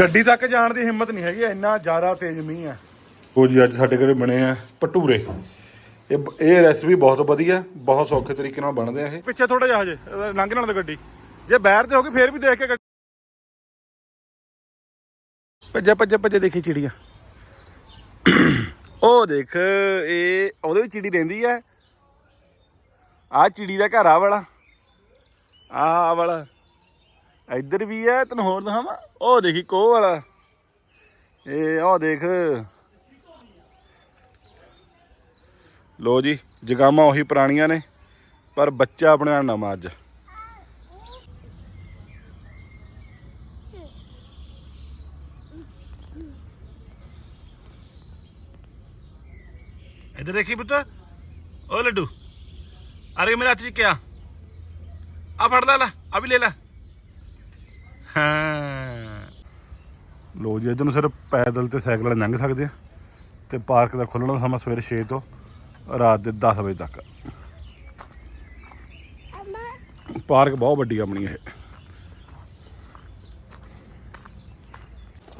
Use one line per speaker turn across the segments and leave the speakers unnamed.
ਗੱਡੀ ਤੱਕ ਜਾਣ ਦੀ ਹਿੰਮਤ ਨਹੀਂ ਹੈਗੀ ਇੰਨਾ ਜ਼ਿਆਦਾ ਤੇਜ਼ ਮੀਂਹ ਆ। ਉਹ ਜੀ ਅੱਜ ਸਾਡੇ ਘਰੇ ਬਣੇ ਆ ਭਟੂਰੇ। ਇਹ ਇਹ ਰੈਸਪੀ ਬਹੁਤ ਵਧੀਆ ਬਹੁਤ ਸੌਖੇ ਤਰੀਕੇ ਨਾਲ ਬਣਦੇ ਆ ਇਹ। ਪਿੱਛੇ ਥੋੜਾ ਜਿਹਾ ਹਜੇ ਲੰਘ ਨਾਲ ਗੱਡੀ। ਜੇ ਬਾਹਰ ਤੇ ਹੋ ਗਈ ਫੇਰ ਵੀ ਦੇਖ ਕੇ ਗੱਡੀ- ਭੱਜਾ ਭੱਜਾ ਭੱਜਾ ਦੇਖੀ ਚਿੜੀਆਂ। ਉਹ ਦੇਖ ਇਹ ਉਹਦੇ ਵਿੱਚ ਚਿੜੀ ਰਹਿੰਦੀ ਆ। ਆ ਚਿੜੀ ਦਾ ਘਰ ਆ ਵਾਲਾ। ਆ ਵਾਲਾ। ਇੱਧਰ ਵੀ ਹੈ ਤੈਨੂੰ ਹੋਰ ਦਿਖਾਵਾਂ? ਉਹ ਦੇਖੀ ਕੋਹ ਵਾਲਾ। ਇਹ ਉਹ ਦੇਖ। ਲੋ ਜੀ, ਜਗਾਮਾਂ ਉਹੀ ਪੁਰਾਣੀਆਂ ਨੇ, ਪਰ ਬੱਚਾ ਆਪਣੇ ਨਾਲ ਨਵਾਂ ਅੱਜ। ਇੱਧਰ ਦੇਖੀ ਪੁੱਤ। ਓ ਲੱਡੂ ਅਰੇ ਮੇਰੇ ਹੱਥ 'ਚ ਕਿਆ ਆ? ਫੜ ਲੈ ਲੈ, ਆ ਵੀ ਲੈ ਲੋ ਜੀ, ਇਧਰ ਨੂੰ ਸਿਰਫ ਪੈਦਲ ਤੇ ਸਾਈਕਲ ਲੰਘ ਸਕਦੇ ਆ ਤੇ ਪਾਰਕ ਦਾ ਖੁੱਲਣ ਦਾ ਸਮਾਂ ਸਵੇਰੇ 6 ਤੋਂ ਰਾਤ ਦੇ 10 ਵਜੇ ਤੱਕ। ਪਾਰਕ ਬਹੁਤ ਵੱਡੀ ਆਪਣੀ ਇਹ।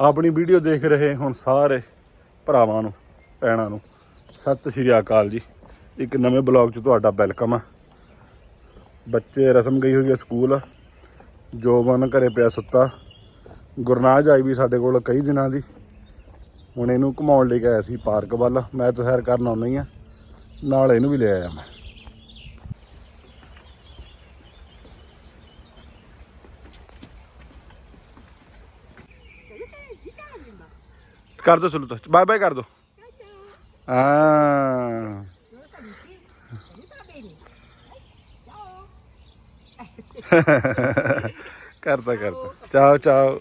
ਆਪਣੀ ਵੀਡੀਓ ਦੇਖ ਰਹੇ ਹੁਣ ਸਾਰੇ ਭਰਾਵਾਂ ਨੂੰ, ਭੈਣਾਂ ਨੂੰ। ਸਤਿ ਸ਼੍ਰੀ ਅਕਾਲ ਜੀ। ਇੱਕ ਨਵੇਂ ਬਲੌਗ 'ਚ ਤੁਹਾਡਾ ਵੈਲਕਮ ਆ। ਬੱਚੇ ਰਸਮ ਗਈ ਹੋਈ ਹੈ ਸਕੂਲ। ਜੋਬਨ ਘਰੇ ਪਿਆ ਸੁੱਤਾ। ਗੁਰਨਾਜ ਆਈ ਵੀ ਸਾਡੇ ਕੋਲ ਕਈ ਦਿਨਾਂ ਦੀ। ਹੁਣ ਇਹਨੂੰ ਘੁਮਾਉਣ ਲਈ ਗਿਆ ਸੀ ਪਾਰਕ ਵੱਲ। ਮੈਂ ਤਾਂ ਸੈਰ ਕਰਨ ਆਉਣਾ ਹੀ ਆ। ਨਾਲ ਇਹਨੂੰ ਵੀ ਲੈ ਆਇਆ ਮੈਂ। ਕਰ ਦੋ ਚਲੋ ਤਾਂ ਬਾਏ ਬਾਏ ਕਰ ਦੋ। ਹਾਂ। ਕਰਤਾ ਕਰਤਾ। ਚਾਓ ਚਾਓ।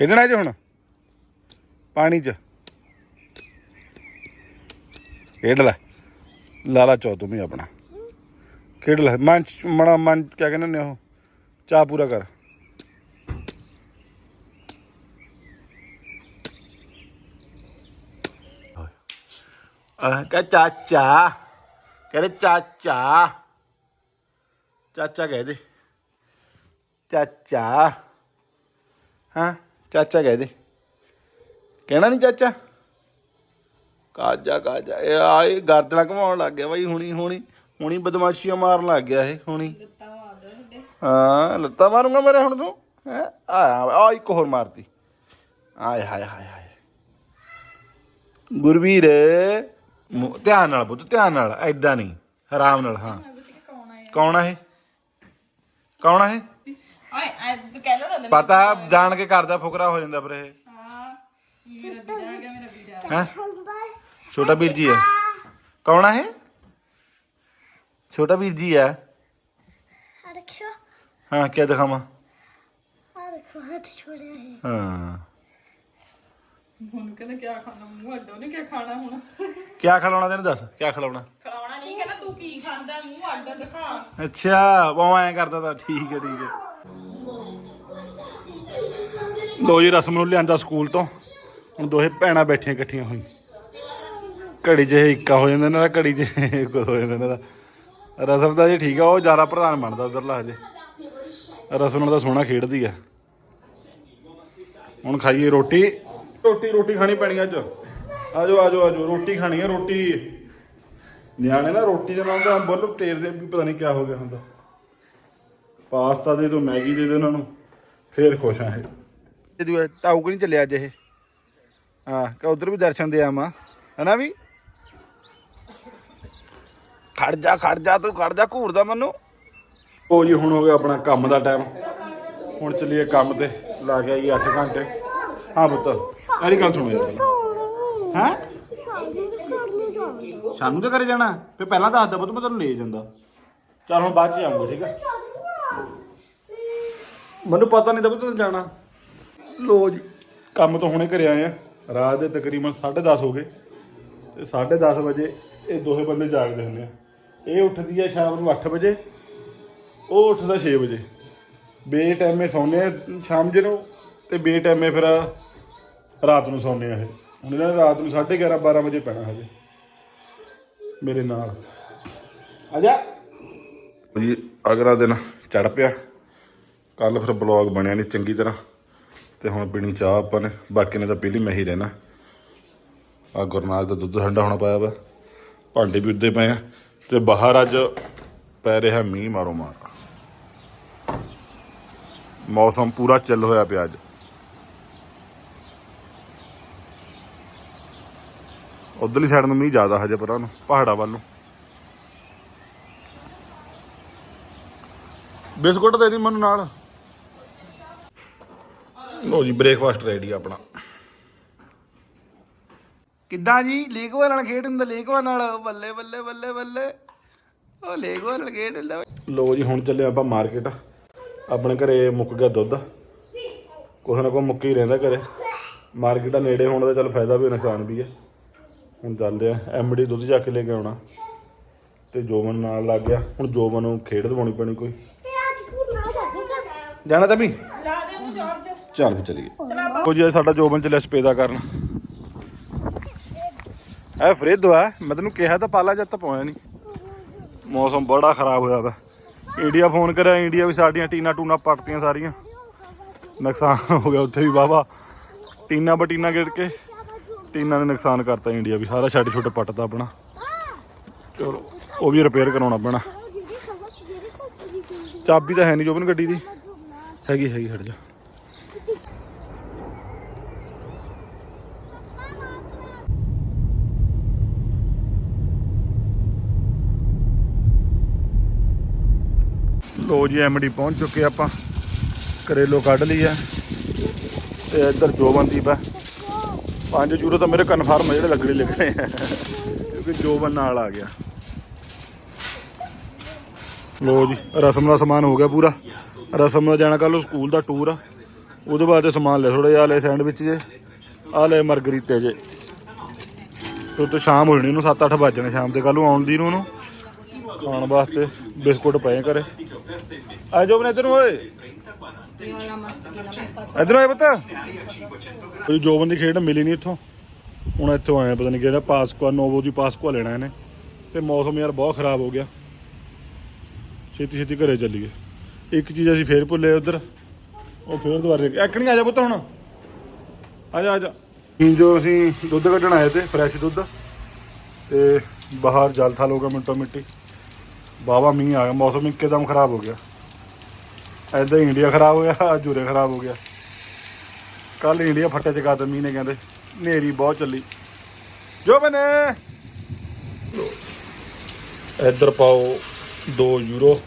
ਖੇਡਣਾ ਜੇ ਹੁਣ? ਪਾਣੀ 'ਚ। ਖੇਡ ਲੈ। ਲਾਲਾ ਚੋ ਤੂੰ ਵੀ ਆਪਣਾ। ਖੇਡ ਲੈ। ਮਨ ਮਣਾ ਮਨ ਕਿਆ ਕਹਿੰਦੇ ਨੇ ਉਹ? ਚਾਹ ਪੂਰਾ ਕਰ। ਆ ਕਹ ਚਾਚਾ। ਕਹਿੰਦੇ ਚਾਚਾ। ਚਾਚਾ ਕਹਿ ਦੇ। ਚਾਚਾ। ਹਾਂ? ਚਾਚਾ ਕਹਿ ਦੇ। ਕਹਿਣਾ ਨਹੀਂ ਚਾਚਾ? ਕਾਜਾ ਕਾਜਾ। ਇਹ ਆਏ ਗਰਦਨਾ ਘਮਾਉਣ ਲੱਗ ਗਿਆ ਬਾਈ ਹੁਣੀ ਹੁਣੀ ਹੁਣੀ ਬਦਮਾਸ਼ੀਆਂ ਮਾਰਨ ਲੱਗ ਗਿਆ ਇਹ ਹੁਣੀ। ਹਾਂ ਲੱਤਾਂ ਮਾਰੂੰਗਾ ਮੇਰੇ ਹੁਣ ਤੂੰ। ਹੈ? ਆ ਆ ਇੱਕ ਹੋਰ ਮਾਰਤੀ। ਆਏ ਹਾਏ ਹਾਏ ਹਾਏ। ਗੁਰਵੀਰ ਧਿਆਨ ਨਾਲ ਪੁੱਤ ਧਿਆਨ ਨਾਲ ਐਦਾਂ ਨਹੀਂ ਆਰਾਮ ਨਾਲ ਹਾਂ। ਕੌਣ ਆ ਇਹ? ਕੌਣ ਆ ਇਹ?
ਓਏ ਐ ਤੂੰ ਕਹਿ ਲੋ ਤਾਂ
ਪਤਾ ਜਾਣ ਕੇ ਕਰਦਾ ਫੁਕਰਾ ਹੋ ਜਾਂਦਾ ਪਰ ਇਹ।
ਹਾਂ ਮੇਰਾ ਵੀਰਾ ਆ ਗਿਆ ਮੇਰਾ ਵੀਰਾ
ਹੈ? ਛੋਟਾ ਵੀਰ ਜੀ ਹੈ। ਕੌਣ ਇਹ? ਛੋਟਾ ਵੀਰ ਜੀ ਹੈ।
ਆ
ਹਾਂ ਕੀ ਦਿਖਾਵਾਂ?
ਆ ਰੱਖੋ ਹੱਥ ਛੋੜਿਆ ਹੈ
ਹਾਂ।
ਹੁਣ ਕਹਿੰਦਾ ਕੀ ਖਾਣਾ ਮੂੰਹ ਅੱਡੋ ਨੇ ਕੀ ਖਾਣਾ ਹੁਣ?
ਕੀ ਖਿਲਾਉਣਾ ਤੈਨੂੰ ਦੱਸ ਕੀ ਖਿਲਾਉਣਾ?
ਖਲਾਉਣਾ ਨਹੀਂ ਕਹਿੰਦਾ ਤੂੰ ਕੀ ਖਾਂਦਾ ਮੂੰਹ ਅੱਡ ਦਿਖਾ।
ਅੱਛਾ ਉਹ ਐਂ ਕਰਦਾ ਤਾਂ ਠੀਕ ਹੈ ਠੀਕ ਹੈ। ਲੋ ਜੀ ਰਸਮ ਨੂੰ ਲਿਆਂਦਾ ਸਕੂਲ ਤੋਂ। ਹੁਣ ਦੋਹੇ ਭੈਣਾਂ ਬੈਠੀਆਂ ਇਕੱਠੀਆਂ ਹੋਈ ਘੜੀ ਜਿਹੇ ਇਹ ਇੱਕਾ ਹੋ ਜਾਂਦਾ ਇਹਨਾਂ ਦਾ ਘੜੀ ਜਿਹੇ ਇੱਕ ਹੋ ਜਾਂਦਾ ਇਹਨਾਂ ਦਾ ਰਸਮ ਤਾਂ ਜੀ ਠੀਕ ਆ, ਉਹ ਜ਼ਿਆਦਾ ਪ੍ਰਧਾਨ ਬਣਦਾ ਉਧਰਲਾ ਹਜੇ। ਰਸਮ ਨਾਲ ਤਾਂ ਸੋਹਣਾ ਖੇਡਦੀ ਆ। ਹੁਣ ਖਾਈਏ ਰੋਟੀ। ਰੋਟੀ ਰੋਟੀ ਖਾਣੀ ਪੈਣੀ ਅੱਜ। ਆਜੋ ਆਜੋ ਆਜੋ, ਰੋਟੀ ਖਾਣੀ ਹੈ ਰੋਟੀ। ਨਿਆਣੇ ਨਾ ਰੋਟੀ ਦੇ ਨਾਲ ਤਾਂ ਬੁੱਲ ਟੇਰਦੇ ਵੀ ਪਤਾ ਨਹੀਂ ਕਿਆ ਹੋ ਗਿਆ ਹੁੰਦਾ। ਪਾਸਤਾ ਦੇ ਦਿਓ ਮੈਗੀ ਦੇ ਦਿਓ ਇਹਨਾਂ ਨੂੰ। ਫੇਰ ਖੁਸ਼ ਆ ਇਹ। ਇਹ ਦੂਆ ਤਾਊ ਨਹੀਂ ਚੱਲਿਆ ਅੱਜ ਇਹ। ਹਾਂ, ਕਿ ਉਧਰ ਵੀ ਦਰਸ਼ਨ ਦੇ ਆਵਾਂ। ਹਨਾ ਵੀ? ਖੜ ਜਾ ਖੜ ਜਾ ਤੂੰ, ਖੜ ਜਾ ਘੂਰਦਾ ਮੈਨੂੰ। ਉਹ ਜੀ ਹੁਣ ਹੋ ਗਿਆ ਆਪਣਾ ਕੰਮ ਦਾ ਟਾਈਮ ਹੁਣ ਚੱਲੀਏ ਕੰਮ ਤੇ, ਲਾ ਕੇ ਆਈ 8 ਘੰਟੇ। ਹਾਂ ਪੁੱਤ, ਇਹਦੀ ਗੱਲ ਸੁਣੋ। ਯਾਰ ਹੈ?
ਸਾਨੂੰ
ਤਾਂ ਘਰੇ ਜਾਣਾ? ਫੇ ਪਹਿਲਾਂ ਦੱਸ ਪੁੱਤ, ਮੈਂ ਤੈਨੂੰ ਲੈ ਜਾਂਦਾ। ਚਲ ਹੁਣ ਬਾਅਦ ਚ ਆਉਂਗਾ ਠੀਕ ਹੈ ਮੈਨੂੰ ਪਤਾ ਨਹੀਂ ਤਾਂ ਪੁੱਤ ਜਾਣਾ। ਲੋ ਜੀ। ਕੰਮ ਤੋਂ ਹੁਣੇ ਘਰੇ ਆਏ ਆ। ਰਾਤ ਦੇ ਤਕਰੀਬਨ 10:30 ਹੋ ਗਏ। ਤੇ 10:30 ਵਜੇ ਇਹ ਦੋਹੇ ਬੰਦੇ ਜਾਗਦੇ ਹੁੰਦੇ ਆ। ਇਹ ਉੱਠਦੀ ਆ ਸ਼ਾਮ ਨੂੰ 8 ਵਜੇ। ਉਹ ਉੱਠਦਾ 6 ਵਜੇ। ਬੇ ਟਾਈਮੇ ਸੌਂਦੇ ਆ ਸ਼ਾਮ ਜੇ ਨੂੰ ਤੇ ਬੇ ਟਾਈਮੇ ਫਿਰ ਰਾਤ ਨੂੰ ਸੌਂਦੇ ਆ ਇਹ। ਹੁਣ ਇਹਨਾਂ ਨੇ ਰਾਤ ਨੂੰ 11:30 12 ਵਜੇ ਪੈਣਾ ਹਜੇ। ਮੇਰੇ ਨਾਲ। ਆ ਜਾ। ਜੀ ਅਗਲਾ ਦਿਨ ਚੜ ਪਿਆ। ਕੱਲ ਫਿਰ ਬਲੌਗ ਬਣਿਆ ਨਹੀਂ ਚੰਗੀ ਤਰ੍ਹਾਂ। ਤੇ ਹੁਣ ਪੀਣੀ ਚਾਹ ਆਪਾਂ ਨੇ। ਬਾਕੀ ਨੇ ਤਾਂ ਪੀ ਲਈ ਮੈਂ ਹੀ ਰਹਿਣਾ। ਆ ਗੁਰਨਾਜ ਦਾ ਦੁੱਧ ਠੰਡਾ ਹੋਣਾ ਪਾਇਆ ਵਾ। ਭਾਂਡੇ ਵੀ ਉੱਦੇ ਪਏ ਆ। ਤੇ ਬਾਹਰ ਅੱਜ ਪੈ ਰਿਹਾ ਮੀਂਹ ਮਾਰੋ ਮਾਰ। ਮੌਸਮ ਪੂਰਾ ਚੱਲ ਹੋਇਆ ਪਿਆ ਅੱਜ। ਉਧਰਲੀ ਸਾਈਡ ਨੂੰ ਮੀਂਹ ਜ਼ਿਆਦਾ ਹਜੇ ਪਰਾਂ ਨੂੰ, ਪਹਾੜਾਂ ਵੱਲ ਨੂੰ। ਬਿਸਕੁਟ ਦੇ ਦੀ ਮੈਨੂੰ ਨਾਲ। ਲੋ ਜੀ ਬ੍ਰੇਕਫਾਸਟ ਰੈਡੀ ਆਪਣਾ।
ਕਿੱਦਾਂ ਜੀ? ਲੇਕਵਾ ਨਾਲ ਖੇਡ ਹੁੰਦਾ ਲੇਕਵਾ ਨਾਲ? ਬੱਲੇ ਬੱਲੇ ਬੱਲੇ ਬੱਲੇ। ਉਹ ਲੇਕਵਾ ਨਾਲ ਖੇਡ ਹੁੰਦਾ।
ਲੋ ਜੀ ਹੁਣ ਚੱਲੇ ਆਪਾਂ ਮਾਰਕੀਟ ਆਪਣੇ ਘਰੇ ਮੁੱਕ ਗਿਆ ਦੁੱਧ। ਕੁਛ ਨਾ ਕੁਛ ਮੁੱਕ ਹੀ ਰਹਿੰਦਾ ਘਰੇ। ਮਾਰਕੀਟ ਆ ਨੇੜੇ ਹੋਣ ਦਾ ਚੱਲ ਫਾਇਦਾ ਵੀ ਨੁਕਸਾਨ ਵੀ ਹੈ ਹੁਣ ਚੱਲਦੇ ਆ ਐਮਡੀ ਦੁੱਧ ਜਾ ਕੇ ਲੈ ਕੇ ਆਉਣਾ। ਤੇ ਜੋਬਨ ਨਾਲ ਲੱਗ ਗਿਆ। ਹੁਣ ਜੋਬਨ ਨੂੰ ਖੇਡ ਦਵਾਉਣੀ ਪੈਣੀ ਕੋਈ।
ਤੇ ਅੱਜ ਤੂੰ ਨਾ ਜਾਣੀ ਕਰ
ਜਾਣਾ ਤਾਂ ਵੀ?
ਲਾ ਦੇ ਉਹ ਜਾਰਜ
ਚੱਲ ਫਿਰ ਚਲੀਏ। ਉਹ ਜੀ ਸਾਡਾ ਜੋਬਨ ਚੱਲਿਆ ਸਪੇਦਾ ਕਰਨ। ਐ ਫਰਿੱਦ ਆ ਮੈਂ ਤੈਨੂੰ ਕਿਹਾ ਤਾਂ ਪਾਲਾ ਜੱਤ ਪਾਉਣਾ ਨਹੀਂ ਮੌਸਮ ਬੜਾ ਖਰਾਬ ਹੋਇਆ ਵਾ। ਇੰਡੀਆ ਫੋਨ ਕਰਿਆ, ਇੰਡੀਆ ਵੀ ਸਾਡੀਆਂ ਟੀਨਾ ਟੂਨਾ ਪੱਟਤੀਆਂ ਸਾਰੀਆਂ। ਨੁਕਸਾਨ ਹੋ ਗਿਆ ਉੱਥੇ ਵੀ ਵਾਵਾ ਟੀਨਾ ਬਟੀਨਾ ਗਿਰ ਕੇ, ਟੀਨਾ ਨੇ ਨੁਕਸਾਨ ਕਰਤਾ ਇੰਡੀਆ ਵੀ। ਸਾਰਾ ਛੱਡ ਛੋਟੇ ਪੱਟਦਾ ਆਪਣਾ। ਚਲੋ, ਉਹ ਵੀ ਰਿਪੇਅਰ ਕਰਾਉਣਾ ਪੈਣਾ। ਚਾਬੀ ਤਾਂ ਹੈ ਨਹੀਂ ਜੋਬਨ ਗੱਡੀ ਦੀ। ਹੈਗੀ ਹੈਗੀ ਹਟ ਜਾ। ਲੋ ਜੀ ਐਮਡੀ ਪਹੁੰਚ ਚੁੱਕੇ ਆਪਾਂ। ਕਰੇਲੋ ਕੱਢ ਲਈ ਆ ਤੇ ਇੱਧਰ ਜੋਬਨਦੀਪ ਆ 5 ਯੂਰੋ ਤਾਂ ਮੇਰੇ ਕਨਫਰਮ ਆ ਜਿਹੜੇ ਲੱਗਣੇ ਲੱਗਣੇ ਆ। ਕਿਉਂਕਿ ਜੋਬਨ ਨਾਲ ਆ ਗਿਆ। ਲੋ ਜੀ, ਰਸਮ ਦਾ ਸਮਾਨ ਹੋ ਗਿਆ ਪੂਰਾ। ਰਸਮ ਦਾ ਜਾਣਾ ਕੱਲ ਸਕੂਲ ਦਾ ਟੂਰ ਆ। ਉਹਦੇ ਬਾਅਦ ਇਹ ਸਮਾਨ ਲੈ ਥੋੜੇ ਜਿਹਾ ਲੈ ਸੈਂਡਵਿਚ ਜੇ, ਆ ਲੈ ਮਰਗਰੀਤੇ ਜੇ। ਤੇ ਉੱਤੇ ਸ਼ਾਮ ਹੋ ਜਾਣੀ ਨੂੰ 7-8 ਵੱਜਣੇ ਸ਼ਾਮ ਤੇ। ਕੱਲ ਨੂੰ ਆਉਣ ਦੀ ਨੂੰ ਉਹਨੂੰ। ਖਾਣ ਵਾਸਤੇ ਬਿਸਕੁਟ ਪਏ ਘਰੇ। ਆ ਜਾਓ ਬਨੇ ਤੈਨੂੰ ਓਏ। ਇਧਰ ਆਏ ਪਤਾ। ਕੋਈ ਜੋਬਨ ਦੀ ਖੇਡ ਮਿਲੀ ਨਹੀਂ ਇੱਥੋਂ। ਹੁਣ ਇੱਥੋਂ ਆਏ ਪਤਾ ਨਹੀਂ ਕਿਹੜਾ ਪਾਸਕੁਆ ਨੋਵੋ ਦੀ ਪਾਸਕੁਆ ਲੈਣਾ ਇਹਨੇ। ਤੇ ਮੌਸਮ ਯਾਰ ਬਹੁਤ ਖਰਾਬ ਹੋ ਗਿਆ। ਛੇਤੀ ਛੇਤੀ ਘਰੇ ਚੱਲੀਏ। ਇੱਕ ਚੀਜ਼ ਅਸੀਂ ਫੇਰ ਭੁੱਲੇ ਉਧਰ। ਉਹ ਫੇਰ ਦੁਬਾਰੇ ਐਕਣੀ ਆ ਜਾ ਪੁੱਤ ਹੁਣ। ਆ ਜਾ ਆ ਜਾ। ਜੋ ਅਸੀਂ ਦੁੱਧ ਕੱਢਣ ਆਏ ਤੇ ਫਰੈਸ਼ ਦੁੱਧ। ਤੇ ਬਾਹਰ ਜਲ ਥਲ ਹੋ ਗਿਆ ਮਿੰਟੋ ਮਿੱਟੀ। ਬਾਵਾ ਮੀਂਹ ਆ ਗਿਆ, ਮੌਸਮ ਇੱਕਦਮ ਖਰਾਬ ਹੋ ਗਿਆ। ਐਦਾਂ ਇੰਡੀਆ ਖਰਾਬ ਹੋ ਗਿਆ ਅੱਜ ਉਰੇ ਖਰਾਬ ਹੋ ਗਿਆ। ਕੱਲ ਇੰਡੀਆ ਫੱਟੇ ਚ ਤਾ ਮੀਂਹ ਨੇ, ਕਹਿੰਦੇ। ਨੇਰੀ ਬਹੁਤ ਚੱਲੀ। ਜੋ ਬਨੇ ਇੱਧਰ ਪਾਓ 2 ਯੂਰੋ।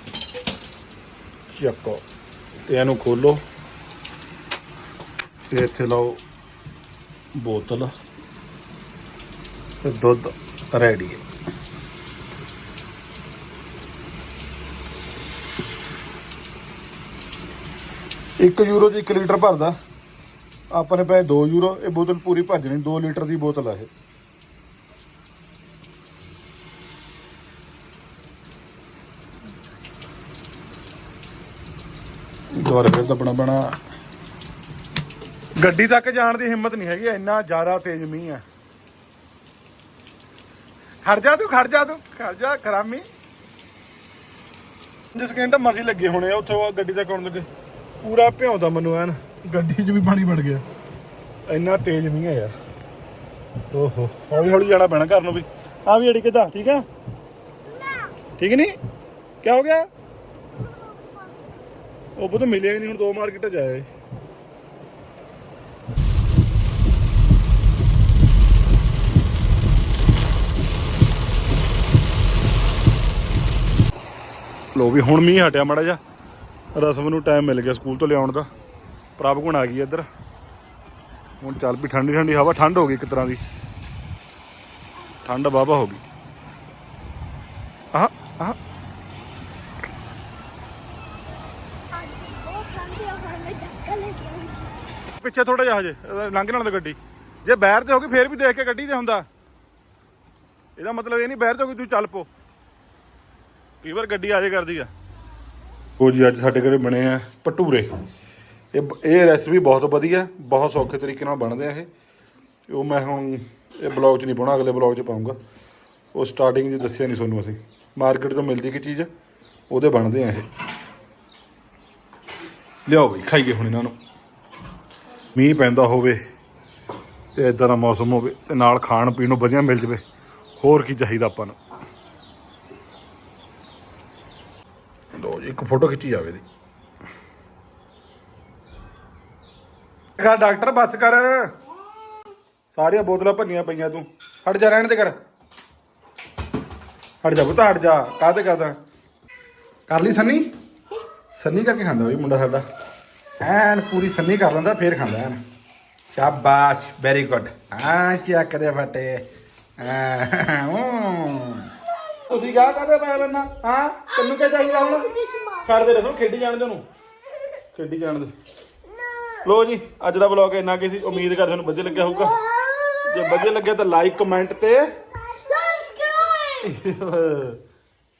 ਚੱਕੋ। ਤੇ ਇਹਨੂੰ ਖੋਲੋ। ਤੇ ਇੱਥੇ ਲਾਓ ਬੋਤਲ। ਤੇ ਦੁੱਧ ਰੈਡੀ। ਹੈ ਇੱਕ ਯੂਰੋ ਚ 1 ਲੀਟਰ ਭਰਦਾ। ਆਪਾਂ ਨੇ ਪਏ 2 ਯੂਰੋ, ਇਹ ਬੋਤਲ ਪੂਰੀ ਭਰ ਜਣੀ 2 ਲੀਟਰ ਦੀ ਬੋਤਲ ਆ ਇਹ। ਦੁਬਾਰਾ ਫਿਰ ਦੱਬਣਾ ਬਣਾ ਗੱਡੀ ਤੱਕ ਜਾਣ ਦੀ ਹਿੰਮਤ ਨਹੀਂ ਹੈਗੀ, ਇੰਨਾ ਜ਼ਿਆਦਾ ਤੇਜ਼ ਮੀਂਹ ਆ। ਖੜ ਜਾ ਤੂੰ, ਖੜ ਜਾ ਤੂੰ, ਖੜ ਜਾ, ਖਰਾਮੀ। ਜਿਸ ਸਕਿੰਟ ਮਰਜ਼ੀ ਲੱਗੇ ਹੋਣੇ ਆ, ਉੱਥੇ ਉਹ ਗੱਡੀ ਤੱਕ ਆਉਣ ਲੱਗੇ। ਪੂਰਾ ਭਿਉਂਦਾ ਮੈਨੂੰ ਐਨ। ਗੱਡੀ 'ਚ ਵੀ ਪਾਣੀ ਵੜ ਗਿਆ। ਇੰਨਾ ਤੇਜ਼ ਮੀਂਹ ਹੈ ਯਾਰ। ਓਹੋ ਹੌਲੀ ਹੌਲੀ ਜਾਣਾ ਪੈਣਾ ਘਰ ਨੂੰ ਵੀ। ਆ ਵੀ ਅੜੀ ਕਿਦਾਂ ਠੀਕ ਆ ਠੀਕ ਨਹੀਂ? ਕੀ ਹੋ ਗਿਆ? ਉਹ ਬੁੱਧ ਮਿਲਿਆ ਹੀ ਨਹੀਂ ਹੁਣ ਦੋ ਮਾਰਕੀਟਾਂ ਜਾਏ ਲੋ ਵੀ ਹੁਣ ਮੀਂਹ ਹਟਿਆ ਮੜਾ ਜਾ ਰਸਮ ਨੂੰ ਟਾਈਮ ਮਿਲ ਗਿਆ ਸਕੂਲ ਤੋਂ ਲਿਆਉਣ ਦਾ। ਪ੍ਰਭ ਗੁਣ ਆ ਗਈ ਇੱਧਰ। ਹੁਣ ਚੱਲ ਵੀ ਠੰਡੀ ਠੰਡੀ ਹਵਾ, ਠੰਡ ਹੋ ਗਈ ਇੱਕ ਤਰ੍ਹਾਂ ਦੀ। ਠੰਡ ਵਾਹਵਾ ਹੋ ਗਈ। ਆਹ ਆਹ। ਪਿੱਛੇ ਥੋੜਾ ਜਿਹਾ ਹਜੇ, ਇਹਦਾ ਲੰਘ ਨਾਲ ਦੀ ਗੱਡੀ। ਜੇ ਬੈਰ ਤੇ ਹੋ ਗਈ, ਫੇਰ ਵੀ ਦੇਖ ਕੇ ਗੱਡੀ ਤੇ ਹੁੰਦਾ। ਇਹਦਾ ਮਤਲਬ ਇਹ ਨਹੀਂ ਬੈਰ ਤੇ ਹੋ ਗਈ, ਤੂੰ ਚੱਲ ਪੋ। ਕਈ ਵਾਰ ਗੱਡੀ ਆਜੇ ਕਰਦੀ ਆ। ਉਹ ਜੀ ਅੱਜ ਸਾਡੇ ਘਰੇ ਬਣੇ ਆ ਭਟੂਰੇ। ਇਹ ਇਹ ਰੈਸਪੀ ਬਹੁਤ ਵਧੀਆ, ਬਹੁਤ ਸੌਖੇ ਤਰੀਕੇ ਨਾਲ ਬਣਦੇ ਆ ਇਹ। ਉਹ ਮੈਂ ਹੁਣ ਇਹ ਬਲੌਗ 'ਚ ਨਹੀਂ ਪਾਉਣਾ, ਅਗਲੇ ਬਲੌਗ 'ਚ ਪਾਉਂਗਾ ਉਹ ਸਟਾਰਟਿੰਗ 'ਚ ਦੱਸਿਆ ਨਹੀਂ ਤੁਹਾਨੂੰ ਅਸੀਂ। ਮਾਰਕੀਟ ਤੋਂ ਮਿਲਦੀ ਕੀ ਚੀਜ਼? ਉਹਦੇ ਬਣਦੇ ਆ ਇਹ। ਲਿਆਓ ਬਈ, ਖਾਈਏ ਹੁਣ ਇਹਨਾਂ ਨੂੰ। ਮੀਂਹ ਪੈਂਦਾ ਹੋਵੇ ਤੇ ਇਦਾਂ ਦਾ ਮੌਸਮ ਹੋਵੇ ਤੇ ਨਾਲ ਖਾਣ ਪੀਣ ਨੂੰ ਵਧੀਆ ਮਿਲ ਜਵੇ। ਹੋਰ ਕੀ ਚਾਹੀਦਾ ਆਪਾਂ ਨੂੰ? ਲੋ ਇੱਕ ਫੋਟੋ ਖਿੱਚੀ ਜਾਵੇ ਦੀ ਕਾ ਡਾਕਟਰ ਬੱਸ ਕਰ। ਸਾਰੀਆਂ ਬੋਤਲਾਂ ਭੰਨੀਆਂ ਪਈਆਂ ਤੂੰ। ਹਟ ਜਾ ਰਹਿਣ ਦੇ ਕਰ ਹਟ ਜਾ ਪੁੱਤ ਹਟ ਜਾ। ਕਾਹਤੇ ਕਰਦਾ? ਕਰ ਲਈ ਸੰਨੀ? ਸੰਨੀ ਕਰਕੇ ਖਾਂਦਾ ਬਈ ਮੁੰਡਾ ਸਾਡਾ। ਐਨ ਪੂਰੀ ਸੰਨੀ ਕਰ ਲੈਂਦਾ ਫੇਰ ਖਾਂਦਾ ਐਨ। ਸ਼ਾਬਾਸ਼ ਵੈਰੀ ਗੁੱਡ ਹਾਂ ਚੱਕ ਦੇ ਫਟੇ। ਹਾਂ, ਤੁਸੀਂ ਕਿਆ ਕਹਦੇ ਪਏ ਬੰਨਾ ਹਾਂ? ਤੈਨੂੰ ਕੀ ਚਾਹੀਦਾ ਹੁਣ? ਛੱਡ ਦੇ ਰਸੋ ਖੇਡੀ ਜਾਣ ਦੇ ਉਹਨੂੰ। ਖੇਡੀ ਜਾਣ ਦੇ। ਲੋ ਜੀ ਅੱਜ ਦਾ ਵਲੌਗ ਇੰਨਾ ਕੀ ਸੀ। ਉਮੀਦ ਕਰਦੇ ਤੁਹਾਨੂੰ ਵਧੀਆ ਲੱਗਿਆ ਹੋਊਗਾ। ਜੇ ਵਧੀਆ ਲੱਗਿਆ ਤਾਂ ਲਾਈਕ ਕਮੈਂਟ ਤੇ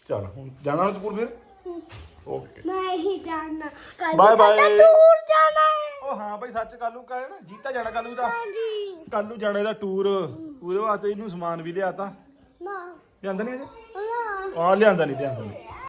ਚਲ ਹੁਣ ਜਾਣਾ ਹੁਣ ਸਕੂਲ ਫਿਰ? ਓਕੇ
ਨਹੀਂ ਜਾਣਾ ਕੱਲ
Bye bye.
ਦੂਰ ਜਾਣਾ ਹੈ
ਉਹ ਹਾਂ ਭਾਈ ਸੱਚ ਕੱਲੂ ਕਾ ਨਾ ਜੀਤਾ ਜਾਣਾ ਕੱਲੂ ਦਾ
ਹਾਂਜੀ।
ਕੱਲੂ ਜਾਣੇ ਦਾ ਟੂਰ ਉਹਦੇ ਵਾਸਤੇ ਇਹਨੂੰ ਸਮਾਨ ਵੀ ਲਿਆਤਾ।
ਨਾ।
ਲਿਆਂਦਾ ਨਹੀਂ ਅਜੇ? ਆ ਲਿਆਂਦਾ ਨਹੀਂ ਲਿਆਂਦਾ ਨਹੀਂ।